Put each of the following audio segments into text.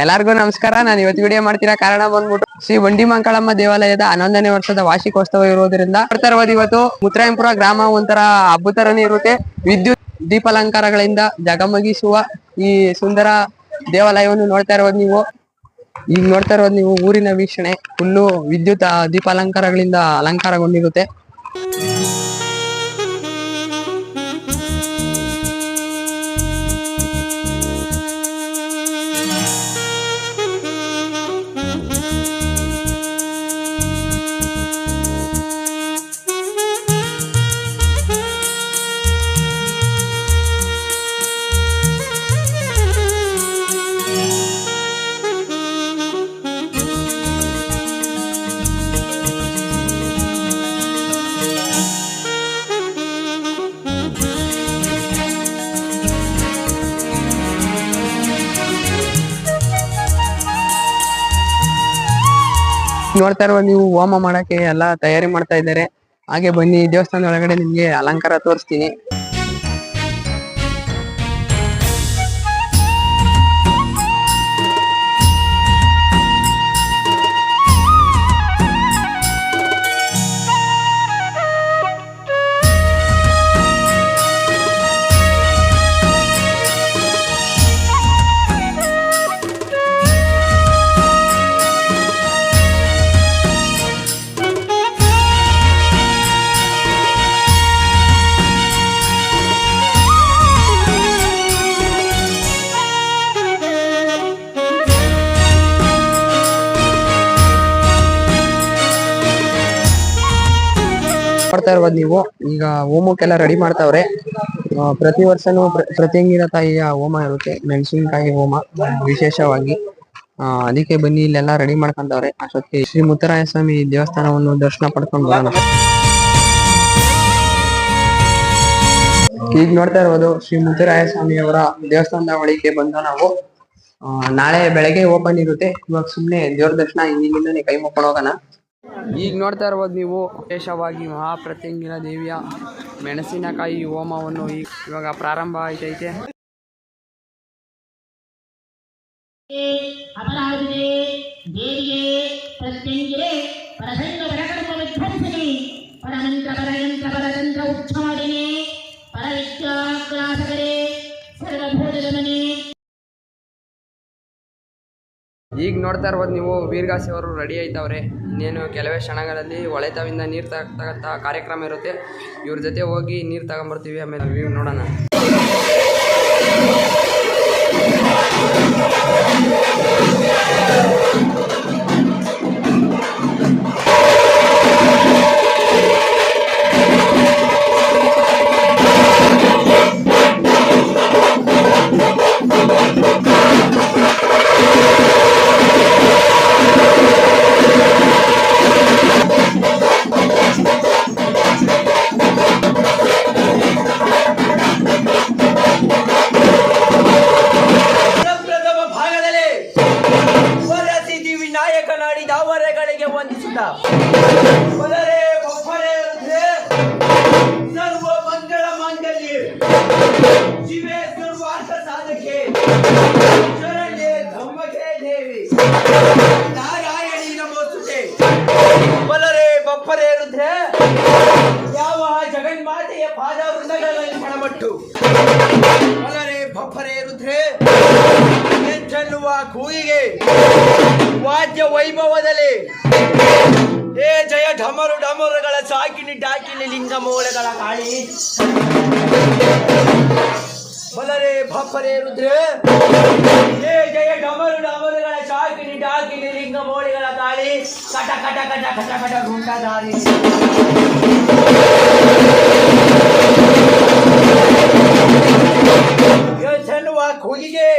ಎಲ್ಲಾರ್ಗು ನಮಸ್ಕಾರ. ನಾನು ಇವತ್ತು ವಿಡಿಯೋ ಮಾಡ್ತಿರೋ ಕಾರಣ ಬಂದ್ಬಿಟ್ಟು ಶ್ರೀ ಬಂಡಿ ಮಂಕಳಮ್ಮ ದೇವಾಲಯದ ಹನ್ನೊಂದನೇ ವರ್ಷದ ವಾರ್ಷಿಕೋತ್ಸವ ಇರೋದ್ರಿಂದ ಇವತ್ತು ಮುತ್ತರಾಯಂಪುರ ಗ್ರಾಮ ಒಂಥರ ಅಭುತರನೇ ಇರುತ್ತೆ. ವಿದ್ಯುತ್, ದೀಪಾಲಂಕಾರಗಳಿಂದ ಜಗಮಗಿಸುವ ಈ ಸುಂದರ ದೇವಾಲಯವನ್ನು ನೋಡ್ತಾ ಇರೋದು ನೀವು. ಈಗ ನೋಡ್ತಾ ಇರೋದು ನೀವು ಊರಿನ ವೀಕ್ಷಣೆ. ಫುಲ್ಲು ವಿದ್ಯುತ್ ದೀಪಾಲಂಕಾರಗಳಿಂದ ಅಲಂಕಾರಗೊಂಡಿರುತ್ತೆ. ನೋಡ್ತಾ ಇರುವ ನೀವು ಹೋಮ ಮಾಡಕ್ಕೆ ಎಲ್ಲಾ ತಯಾರಿ ಮಾಡ್ತಾ ಇದ್ದಾರೆ. ಹಾಗೆ ಬನ್ನಿ, ದೇವಸ್ಥಾನದ ಒಳಗಡೆ ನಿಮ್ಗೆ ಅಲಂಕಾರ ತೋರಿಸ್ತೀನಿ. ನೋಡ್ತಾ ಇರ್ಬೋದು ನೀವು. ಈಗ ಹೋಮಕ್ಕೆಲ್ಲ ರೆಡಿ ಮಾಡ್ತಾವ್ರೆ. ಪ್ರತಿ ವರ್ಷನೂ ಪ್ರ- ಪ್ರತ್ಯಂಗಿರ ತಾಯಿಯ ಹೋಮ ಇರುತ್ತೆ. ಮೆಣಸಿನಕಾಯಿ ಹೋಮ, ವಿಶೇಷವಾಗಿ. ಅದಕ್ಕೆ ಬನ್ನಿ, ಇಲ್ಲೆಲ್ಲ ರೆಡಿ ಮಾಡ್ಕೊಂತವ್ರೆ ಅಷ್ಟೊತ್ತಿಗೆ ಶ್ರೀ ಮುತ್ತರಾಯ ಸ್ವಾಮಿ ದೇವಸ್ಥಾನವನ್ನು ದರ್ಶನ ಪಡ್ಕೊಂಡು ಬರೋಣ. ಈಗ ನೋಡ್ತಾ ಇರೋದು ಶ್ರೀ ಮುತ್ತರಾಯ ಸ್ವಾಮಿ ಅವರ ದೇವಸ್ಥಾನದ ಒಳಗೆ ಬಂದು ನಾವು ನಾಳೆ ಬೆಳಗ್ಗೆ ಓಪನ್ ಇರುತ್ತೆ. ಇವಾಗ ಸುಮ್ನೆ ದೇವ್ರ ದರ್ಶನ ಹಿಂದಿನಿಂದನೇ ಕೈ ಮುಕ್ಕೊಂಡು ಹೋಗೋಣ. ಈಗ ನೋಡ್ತಾ ಇರ್ಬೋದು ನೀವು ವಿಶೇಷವಾಗಿ ಮಹಾಪ್ರತ್ಯಂಗಿನ ದೇವಿಯ ಮೆಣಸಿನಕಾಯಿ ಹೋಮವನ್ನು ಈ ಇವಾಗ ಪ್ರಾರಂಭ ಆಯ್ತೈತೆ. ಪರಮಂತ್ರ ಪರಯಂತ್ರ ಪರತಂತ್ರ ಉಚ್ಚಾಡನೆ ಪರವಿದ್ಯಾಗ್ರಾಸಕರೆ ಈಗ ನೋಡ್ತಾ ಇರ್ಬೋದು ನೀವು ವೀರಗಾಸಿ ಅವರು ರೆಡಿ ಆಯ್ತವ್ರೆ. ಇನ್ನೇನು ಕೆಲವೇ ಕ್ಷಣಗಳಲ್ಲಿ ಒಳೆತಾವಿಂದ ನೀರು ತಗಂತ ಕಾರ್ಯಕ್ರಮ ಇರುತ್ತೆ. ಇವ್ರ ಜೊತೆ ಹೋಗಿ ನೀರು ತಗೊಂಬರ್ತೀವಿ ಆಮೇಲೆ ವ್ಯೂ ನೋಡೋಣ. ಅವರೆಗಳಿಗೆ ವಂದಿಸುತ್ತ ವರರೇ ಒಬ್ಬರೇ ಇರುತ್ತದೆ. ಸರ್ವ ಮಂಗಳ ಮಾಂಗಲ್ಯ ಶಿವೆ ಸರ್ವಾರ್ಥ ಸಾಧಕೆ ಶರಣ್ಯೆ ಧರ್ಮಕ್ಕೆ ದೇವಿ ನಾರಾಯಣಿ ನಮೋಸ್ತುತೆ ಬಲರೇ ಬಪ್ಪರೇ ರುದ್ರೆ ಯಾವ ಜಗನ್ಮಾತೆಯ ಪಾದ ವೃಂದಗಳಲ್ಲಿ ಪಣಮಟ್ಟು ಬಲರೇ ಬಪ್ಪರೇ ರುದ್ರೆ ಚೆಲ್ಲುವ ಕೂಯಿಗೆ ವಾದ್ಯ ವೈಭವದಲ್ಲಿ. ಏ ಜಯ ಢಮರು ಢಮರುಗಳ ಸಾಕಿನಿ ಡಾಕಿನಿ ಲಿಂಗ ಮೋಳೆಗಳ ಕಾಳಿ ಬಲರೆ ಭಪ್ಪರೆ ರುದ್ರೆ. ಏ ಜಯ ಢಮರು ಢಮರುಗಳ ಸಾಕಿನಿ ಡಾಕಿನಿ ಲಿಂಗ ಮೋಳೆಗಳ ಕಾಳಿ ಕಟ ಕಟ ಕಟ ಕಟ ಕಟ ಗುಂಡದಾರಿ ಚೆಲ್ಲುವ ಕೂಗಿಗೆ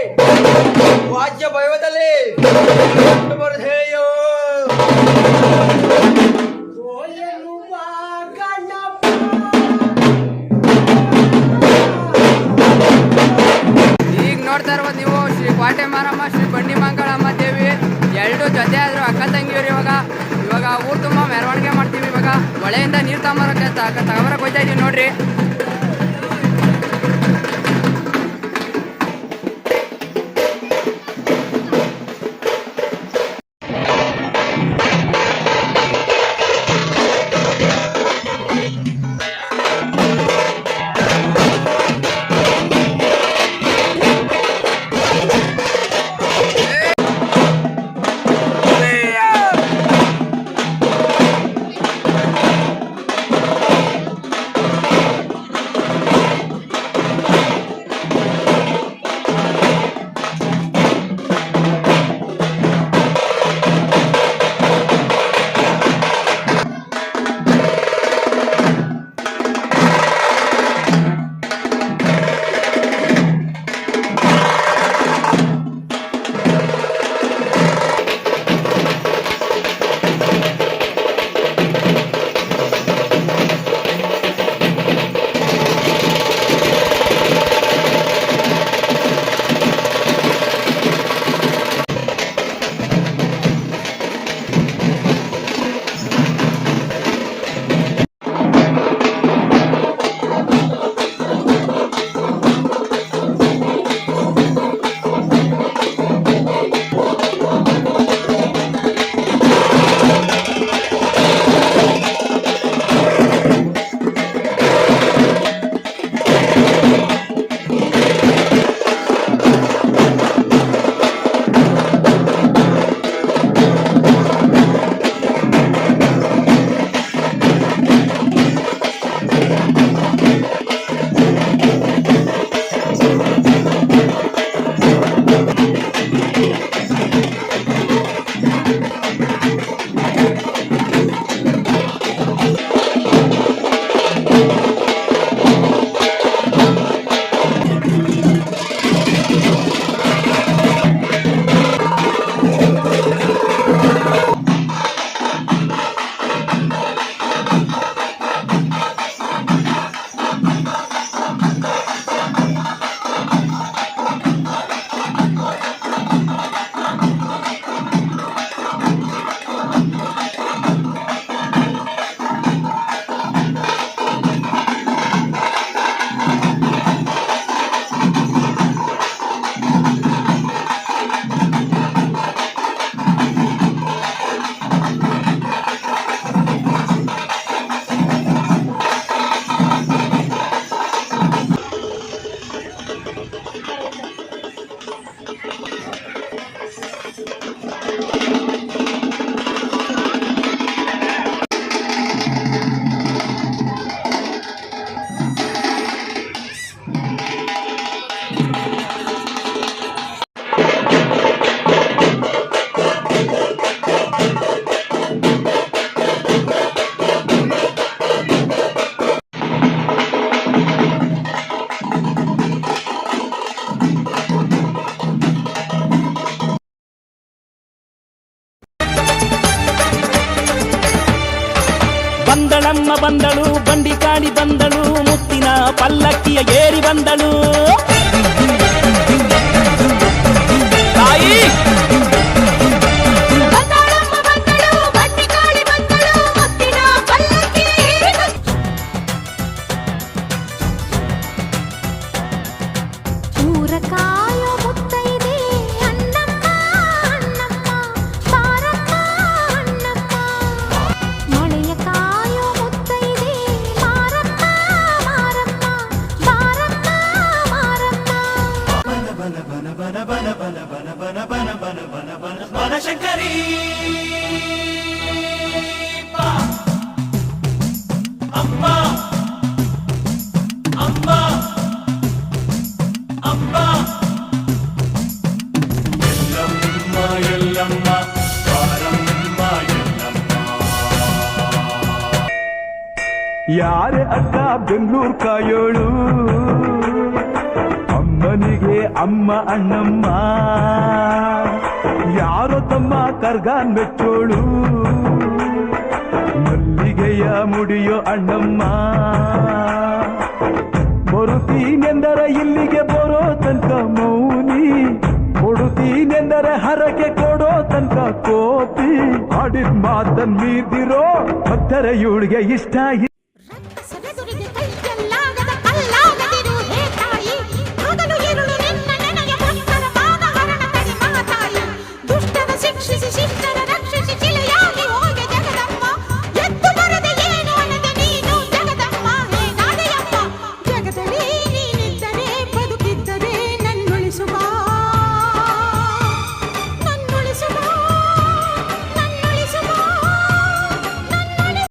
ವಾದ್ಯ ಭಯದಲ್ಲಿ ಈಗ ನೋಡ್ತಾ ಇರ್ಬೋದು ನೀವು ಶ್ರೀ ಕೋಟೆ ಮಾರಮ್ಮ ಶ್ರೀ ಬಂಡಿ ಮಂಗಳಮ್ಮ ದೇವಿ. ಎರಡು ಜೊತೆ ಆದ್ರು ಅಕ್ಕ ತಂಗಿಯವ್ರು ಇವಾಗ. ಇವಾಗ ಊರು ತುಂಬ ಮೆರವಣಿಗೆ ಮಾಡ್ತೀವಿ ಇವಾಗ. ಮಳೆಯಿಂದ ನೀರು ತಗೊಂಬರಕ್ಕೆ ತಗೊಂಬರಕ್ಕೆ ಹೋಗ್ತಾ ಇದೀವಿ ನೋಡ್ರಿ. ಪಲ್ಲಕ್ಕಿಯ ಏರಿ ಬಂದಳು ತಾಯಿ ಅಕ್ಕ ಬೆಂಗಳೂರು ಕಾಯೋಳು. ಅಮ್ಮನಿಗೆ ಅಮ್ಮ ಅಣ್ಣಮ್ಮ. ಯಾರೋ ತಮ್ಮ ಕರ್ಗಾನ್ ಮೆಚ್ಚೋಳು. ಮಲ್ಲಿಗೆಯ ಮುಡಿಯೋ ಅಣ್ಣಮ್ಮ. ಬರುತ್ತೀನೆಂದರೆ ಇಲ್ಲಿಗೆ ಬರೋ ತನಕ ಮೌನಿ. ಕೊಡುತ್ತೀನೆಂದರೆ ಹರಕೆ ಕೊಡೋ ತನಕ ಕೋತಿ. ಆಡಿದ ಮಾತನ್ ಮೀದಿರೋ ಭಕ್ತರ ಇವಳಿಗೆ ಇಷ್ಟ